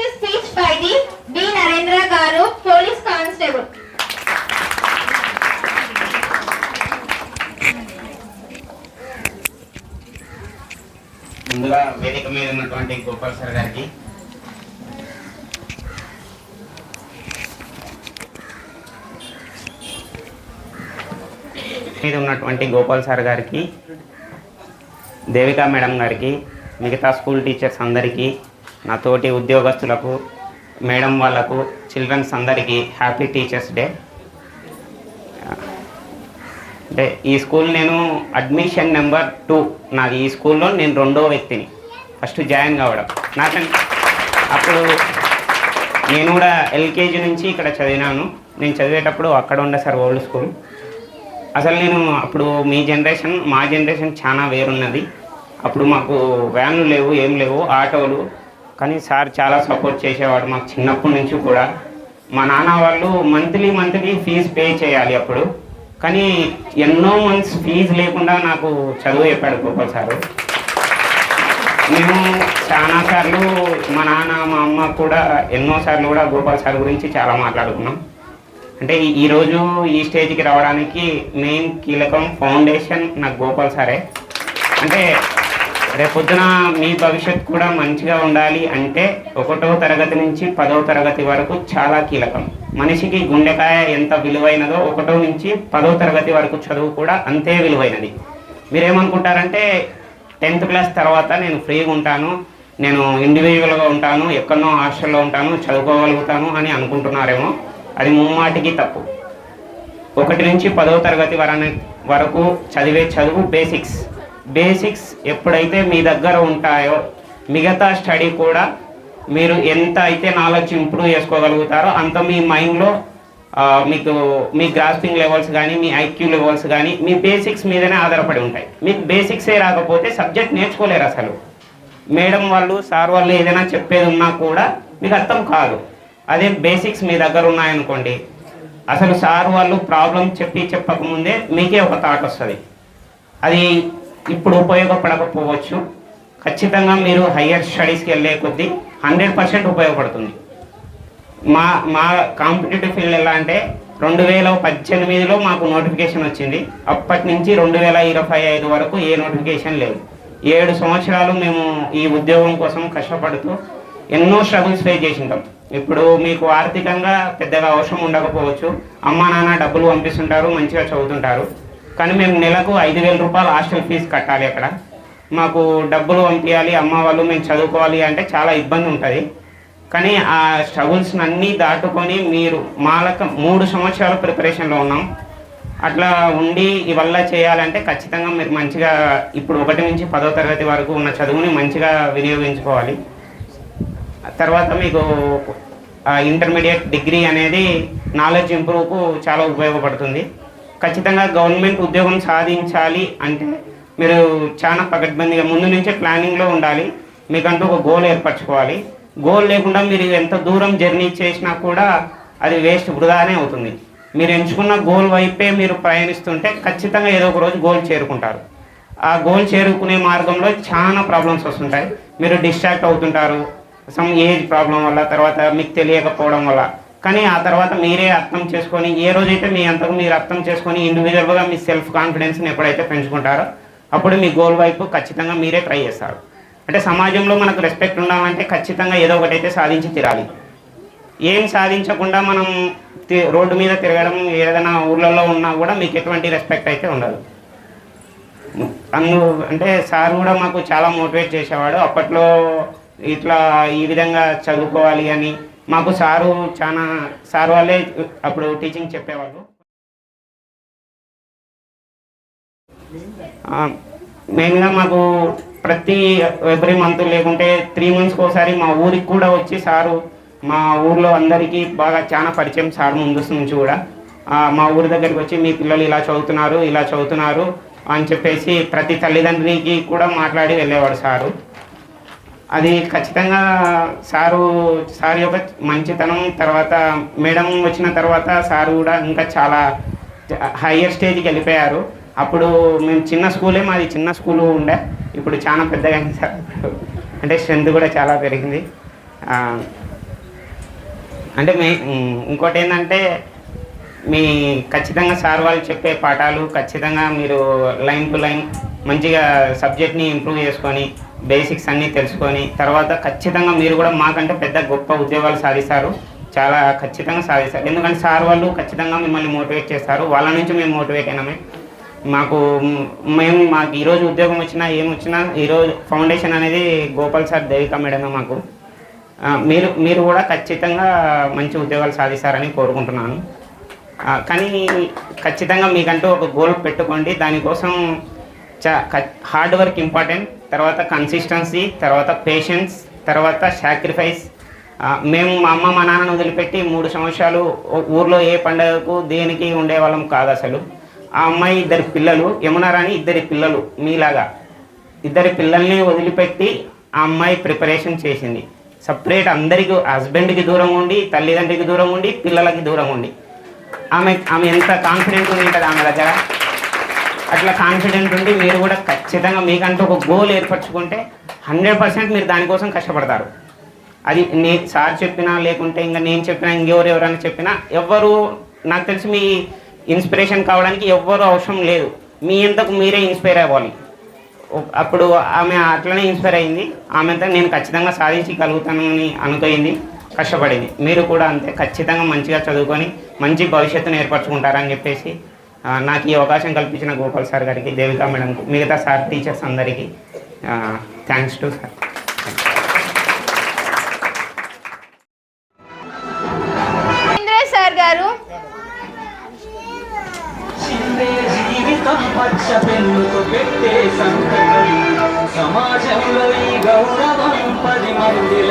Next speech by the Narendra గారు police constable ముందుగా వేదిక మీద ఉన్నటువంటి గోపాల్ సార్ గారికి మీద ఉన్నటువంటి గోపాల్ సార్ గారికి దేవికా మేడం గారికి మిగతా స్కూల్ టీచర్స్ అందరికీ నా తోటి ఉద్యోగస్తులకు మేడం వాళ్ళకు చిల్డ్రన్స్ అందరికీ హ్యాపీ టీచర్స్ డే. అంటే ఈ స్కూల్ నేను అడ్మిషన్ నెంబర్ టూ. నాది ఈ స్కూల్లో నేను రెండో వ్యక్తిని. ఫస్ట్ జాయిన్ కావడం. నాకంటే అప్పుడు నేను కూడా ఎల్కేజీ నుంచి ఇక్కడ చదివినాను. నేను చదివేటప్పుడు అక్కడ ఉండే సార్ ఓల్డ్ స్కూల్. అసలు నేను అప్పుడు మీ జనరేషన్ మా జనరేషన్ చాలా వేరున్నది. అప్పుడు మాకు వ్యాన్లు లేవు ఏం లేవు ఆటోలు కానీ సార్ చాలా సపోర్ట్ చేసేవాడు మాకు చిన్నప్పటి నుంచి కూడా. మా నాన్న వాళ్ళు మంత్లీ మంత్లీ ఫీజు పే చేయాలి అప్పుడు. కానీ ఎన్నో మంత్స్ ఫీజు లేకుండా నాకు చదువు చెప్పాడు గోపాల్ సారు. మేము చాలా సార్లు మా నాన్న మా అమ్మ కూడా ఎన్నో సార్లు కూడా గోపాల్ సార్ గురించి చాలా మాట్లాడుకున్నాం. అంటే ఈరోజు ఈ స్టేజ్కి రావడానికి మెయిన్ కీలకం ఫౌండేషన్ నాకు గోపాల్ సారే. అంటే రేపొద్దున మీ భవిష్యత్ కూడా మంచిగా ఉండాలి అంటే ఒకటో తరగతి నుంచి పదో తరగతి వరకు చాలా కీలకం. మనిషికి గుండెకాయ ఎంత విలువైనదో ఒకటో నుంచి పదో తరగతి వరకు చదువు కూడా అంతే విలువైనది. మీరేమనుకుంటారంటే టెన్త్ క్లాస్ తర్వాత నేను ఫ్రీగా ఉంటాను నేను ఇండివిజువల్గా ఉంటాను ఎక్కడనో హాస్టల్లో ఉంటాను చదువుకోగలుగుతాను అని అనుకుంటున్నారేమో అది ముమ్మాటికి తప్పు. ఒకటి నుంచి పదో తరగతి వరని వరకు చదివే చదువు బేసిక్స్. బేసిక్స్ ఎప్పుడైతే మీ దగ్గర ఉంటాయో మిగతా స్టడీ కూడా మీరు ఎంత అయితే నాలెడ్జ్ ఇంప్రూవ్ చేసుకోగలుగుతారో అంత మీ మైండ్లో మీకు మీ గ్రాస్పింగ్ లెవెల్స్ కానీ మీ ఐక్యూ లెవెల్స్ కానీ మీ బేసిక్స్ మీదనే ఆధారపడి ఉంటాయి. మీకు బేసిక్సే రాకపోతే సబ్జెక్ట్ నేర్చుకోలేరు అసలు. మేడం వాళ్ళు సార్ వాళ్ళు ఏదైనా చెప్పేది ఉన్నా కూడా మీకు అర్థం కాదు. అదే బేసిక్స్ మీ దగ్గర ఉన్నాయనుకోండి అసలు సార్ వాళ్ళు ప్రాబ్లం చెప్పి చెప్పకముందే మీకే ఒక థాట్ వస్తుంది. అది ఇప్పుడు ఉపయోగపడకపోవచ్చు. ఖచ్చితంగా మీరు హయ్యర్ స్టడీస్కి వెళ్ళే కొద్దీ హండ్రెడ్ పర్సెంట్ ఉపయోగపడుతుంది. మా మా కాంపిటేటివ్ ఫీల్డ్ ఎలా అంటే రెండు వేల పద్దెనిమిదిలో మాకు నోటిఫికేషన్ వచ్చింది. అప్పటి నుంచి రెండు వేల ఇరవై ఐదు వరకు ఏ నోటిఫికేషన్ లేదు. ఏడు సంవత్సరాలు మేము ఈ ఉద్యోగం కోసం కష్టపడుతూ ఎన్నో స్ట్రగుల్స్ ఫేస్ చేసింటాం. ఇప్పుడు మీకు ఆర్థికంగా పెద్దగా అవసరం ఉండకపోవచ్చు. అమ్మా నాన్న డబ్బులు పంపిస్తుంటారు మంచిగా చదువుతుంటారు. కానీ మేము నెలకు ఐదు వేల రూపాయలు హాస్టల్ ఫీజు కట్టాలి అక్కడ. మాకు డబ్బులు పంపించాలి అమ్మ వాళ్ళు మేము చదువుకోవాలి అంటే చాలా ఇబ్బంది ఉంటుంది. కానీ ఆ స్ట్రగుల్స్ అన్నీ దాటుకొని మీరు మాలక మూడు సంవత్సరాల ప్రిపరేషన్లో ఉన్నాం. అట్లా ఉండి ఇవల్ల చేయాలంటే ఖచ్చితంగా మీరు మంచిగా ఇప్పుడు ఒకటి నుంచి పదో తరగతి వరకు ఉన్న చదువుని మంచిగా వినియోగించుకోవాలి. తర్వాత మీకు ఇంటర్మీడియట్ డిగ్రీ అనేది నాలెడ్జ్ ఇంప్రూవ్కు చాలా ఉపయోగపడుతుంది. ఖచ్చితంగా గవర్నమెంట్ ఉద్యోగం సాధించాలి అంటే మీరు చాలా పకడ్బందీగా ముందు నుంచే ప్లానింగ్లో ఉండాలి. మీకంటూ ఒక గోల్ ఏర్పరచుకోవాలి. గోల్ లేకుండా మీరు ఎంత దూరం జర్నీ చేసినా కూడా అది వేస్ట్ వృధానే అవుతుంది. మీరు ఎంచుకున్న గోల్ వైపే మీరు ప్రయాణిస్తుంటే ఖచ్చితంగా ఏదో ఒక రోజు గోల్ చేరుకుంటారు. ఆ గోల్ చేరుకునే మార్గంలో చాలా ప్రాబ్లమ్స్ వస్తుంటాయి. మీరు డిస్ట్రాక్ట్ అవుతుంటారు. సమ్ ఏజ్ ప్రాబ్లం వల్ల తర్వాత మీకు తెలియకపోవడం వల్ల. కానీ ఆ తర్వాత మీరే అర్థం చేసుకొని ఏ రోజైతే మీ అంతకు మీరు అర్థం చేసుకొని ఇండివిజువల్గా మీ సెల్ఫ్ కాన్ఫిడెన్స్ని ఎప్పుడైతే పెంచుకుంటారో అప్పుడు మీ గోల్ వైపు ఖచ్చితంగా మీరే ట్రై చేస్తారు. అంటే సమాజంలో మనకు రెస్పెక్ట్ ఉండాలంటే ఖచ్చితంగా ఏదో ఒకటైతే సాధించి తీరాలి. ఏం సాధించకుండా మనం తి- రోడ్డు మీద తిరగడం ఏదైనా ఊర్లలో ఉన్నా కూడా మీకు ఎటువంటి రెస్పెక్ట్ అయితే ఉండదు. అందు అంటే సార్ కూడా మాకు చాలా మోటివేట్ చేసేవాడు. అప్పట్లో ఇట్లా ఈ విధంగా చదువుకోవాలి అని మాకు సారు చాలా సార్ వాళ్ళే అప్పుడు టీచింగ్ చెప్పేవాళ్ళు. మెయిన్గా మాకు ప్రతి ఎవ్రీ మంత్ లేకుంటే త్రీ మంత్స్కి ఒకసారి మా ఊరికి కూడా వచ్చి సారు మా ఊర్లో అందరికీ బాగా చాలా పరిచయం సార్ ముందు నుంచి కూడా. మా ఊరి దగ్గరికి వచ్చి మీ పిల్లలు ఇలా చదువుతున్నారు ఇలా చదువుతున్నారు అని చెప్పేసి ప్రతి తల్లిదండ్రికి కూడా మాట్లాడి వెళ్ళేవాడు సారు. అది ఖచ్చితంగా సారు సార్ యొక్క మంచితనం తర్వాత మేడం వచ్చిన తర్వాత సారు కూడా ఇంకా చాలా హయ్యర్ స్టేజ్కి వెళ్ళిపోయారు. అప్పుడు మేము చిన్న స్కూలే మాది చిన్న స్కూలు ఉండే. ఇప్పుడు చాలా పెద్దగా అయింది సార్. అంటే స్ట్రెంత్ కూడా చాలా పెరిగింది. అంటే మీ ఇంకోటి ఏంటంటే మీ ఖచ్చితంగా సార్ వాళ్ళు చెప్పే పాఠాలు ఖచ్చితంగా మీరు లైన్ టు లైన్ మంచిగా సబ్జెక్ట్ని ఇంప్రూవ్ చేసుకొని బేసిక్స్ అన్నీ తెలుసుకొని తర్వాత ఖచ్చితంగా మీరు కూడా మాకంటే పెద్ద గొప్ప ఉద్యోగాలు సాధిస్తారు. చాలా ఖచ్చితంగా సాధిస్తారు. ఎందుకంటే సార్ వాళ్ళు ఖచ్చితంగా మిమ్మల్ని మోటివేట్ చేస్తారు. వాళ్ళ నుంచి మేము మోటివేట్ అయినామే. మాకు మేము మాకు ఈరోజు ఉద్యోగం వచ్చినా ఏం వచ్చినా ఈరోజు ఫౌండేషన్ అనేది గోపాల్ సార్ దేవిక మేడమే మాకు. మీరు మీరు కూడా ఖచ్చితంగా మంచి ఉద్యోగాలు సాధిస్తారని కోరుకుంటున్నాను. కానీ ఖచ్చితంగా మీకంటూ ఒక గోల్ పెట్టుకోండి. దానికోసం చా హార్డ్ వర్క్ ఇంపార్టెంట్. తర్వాత కన్సిస్టెన్సీ తర్వాత పేషెన్స్ తర్వాత సాక్రిఫైస్ మేము మా అమ్మ మా నాన్నను వదిలిపెట్టి మూడు సంవత్సరాలు ఊర్లో ఏ పండగకు దేనికి ఉండేవాళ్ళం కాదు అసలు. ఆ అమ్మాయి ఇద్దరు పిల్లలు యమునారాణి ఇద్దరి పిల్లలు మీలాగా. ఇద్దరి పిల్లల్ని వదిలిపెట్టి ఆ అమ్మాయి ప్రిపరేషన్ చేసింది. సపరేట్ అందరికీ హస్బెండ్కి దూరం ఉండి తల్లిదండ్రికి దూరం ఉండి పిల్లలకి దూరం ఉండి. ఆమె ఆమె ఎంత కాన్ఫిడెంట్ ఉంది ఉంటుంది ఆమె దగ్గర? అట్లా కాన్ఫిడెంట్ ఉండి మీరు కూడా ఖచ్చితంగా మీకంటూ ఒక గోల్ ఏర్పరచుకుంటే హండ్రెడ్ పర్సెంట్ మీరు దానికోసం కష్టపడతారు. అది నే సార్ చెప్పినా లేకుంటే ఇంకా నేను చెప్పినా ఇంకెవరు ఎవరైనా చెప్పినా ఎవ్వరు నాకు తెలిసి మీ ఇన్స్పిరేషన్ కావడానికి ఎవ్వరు అవసరం లేదు. మీ ఎంతకు మీరే ఇన్స్పైర్ అవ్వాలి. అప్పుడు ఆమె అట్లనే ఇన్స్పైర్ అయింది. ఆమెతో నేను ఖచ్చితంగా సాధించగలుగుతానని అనుకోయింది కష్టపడింది. మీరు కూడా అంతే ఖచ్చితంగా మంచిగా చదువుకొని మంచి భవిష్యత్తును ఏర్పరచుకుంటారని చెప్పేసి నాకు ఈ అవకాశం కల్పించిన గోపాల్ సార్ గారికి దేవికా మేడంకు మిగతా సార్ టీచర్స్ అందరికీ థ్యాంక్స్ టు సార్ సార్ గారు. సమాజంలో ఈ గౌరవం పది మందిల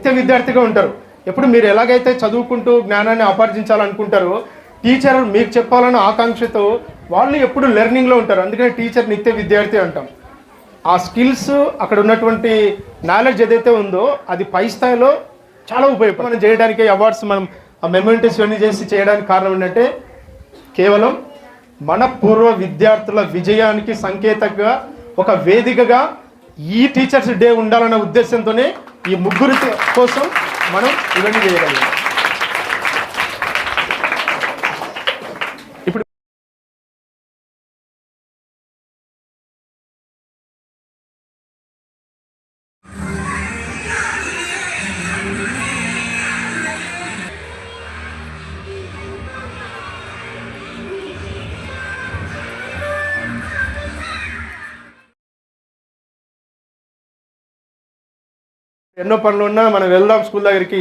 నిత్య విద్యార్థిగా ఉంటారు. ఎప్పుడు మీరు ఎలాగైతే చదువుకుంటూ జ్ఞానాన్ని ఆపార్జించాలనుకుంటారో టీచర్ మీకు చెప్పాలన్న ఆకాంక్షతో వాళ్ళు ఎప్పుడు లెర్నింగ్లో ఉంటారు. అందుకని టీచర్ నిత్య విద్యార్థి అంటాం. ఆ స్కిల్స్ అక్కడ ఉన్నటువంటి నాలెడ్జ్ ఏదైతే ఉందో అది పై స్థాయిలో చాలా ఉపయోగపడుతుంది. మనం చేయడానికి అవార్డ్స్ మనం ఆ మెమెంటరీస్ ఇవన్నీ చేసి చేయడానికి కారణం ఏంటంటే కేవలం మన పూర్వ విద్యార్థుల విజయానికి సంకేతంగా ఒక వేదికగా ఈ టీచర్స్ డే ఉండాలన్న ఉద్దేశంతోనే ఈ ముగ్గురి కోసం మనం ఇవన్నీ చేయగలిగాం. ఎన్నో పనులు ఉన్నా మనం వెళ్దాం స్కూల్ దగ్గరికి.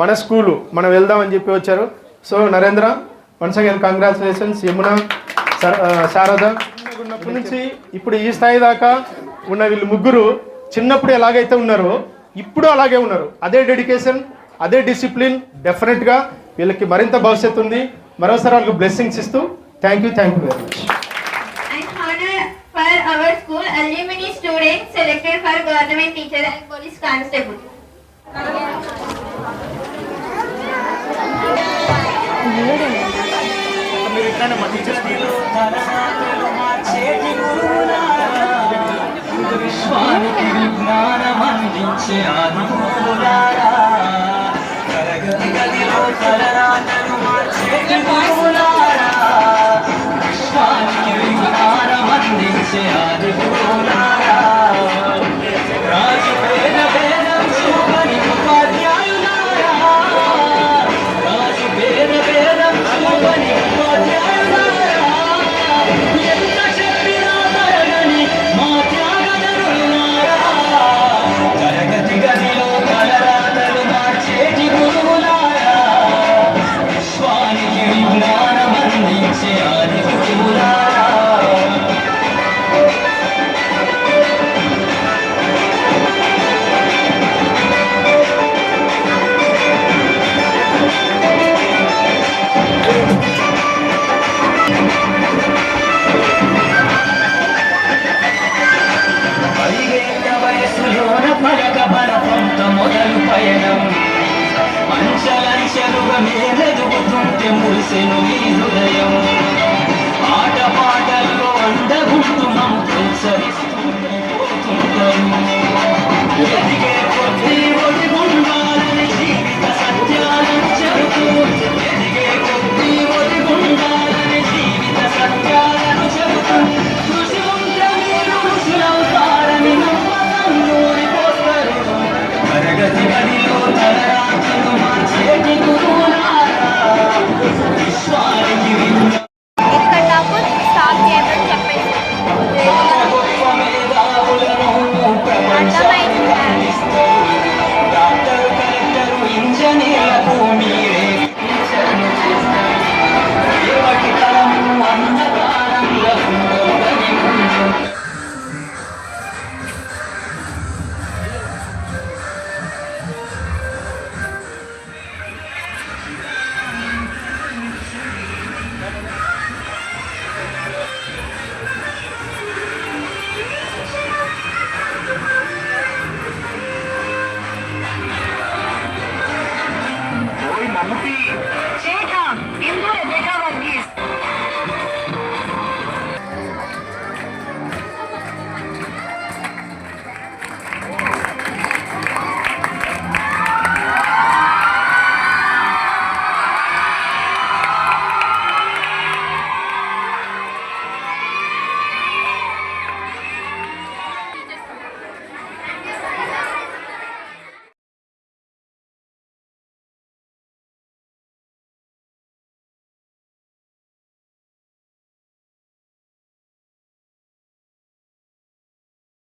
మన స్కూలు మనం వెళ్దాం అని చెప్పి వచ్చారు. So Narendra once again congratulations Yamuna Sharada. ఉన్నప్పటి నుంచి ఇప్పుడు ఈ స్థాయి దాకా ఉన్న వీళ్ళు ముగ్గురు చిన్నప్పుడు ఎలాగైతే ఉన్నారో ఇప్పుడు అలాగే ఉన్నారు. అదే డెడికేషన్ అదే డిసిప్లిన్ డెఫినెట్గా వీళ్ళకి మరింత భవిష్యత్తు ఉంది. మరోసారి వాళ్ళకి బ్లెస్సింగ్స్ ఇస్తూ thank you thank you very much. our school alumni students selected for government teacher and police constable. విశ్వానికి విజ్ఞానం అందించే ఆదిమూలారా తరగతి గదిలో తలరాతను మార్చేటి గురువులారా see how uh, se nos hizo de amor.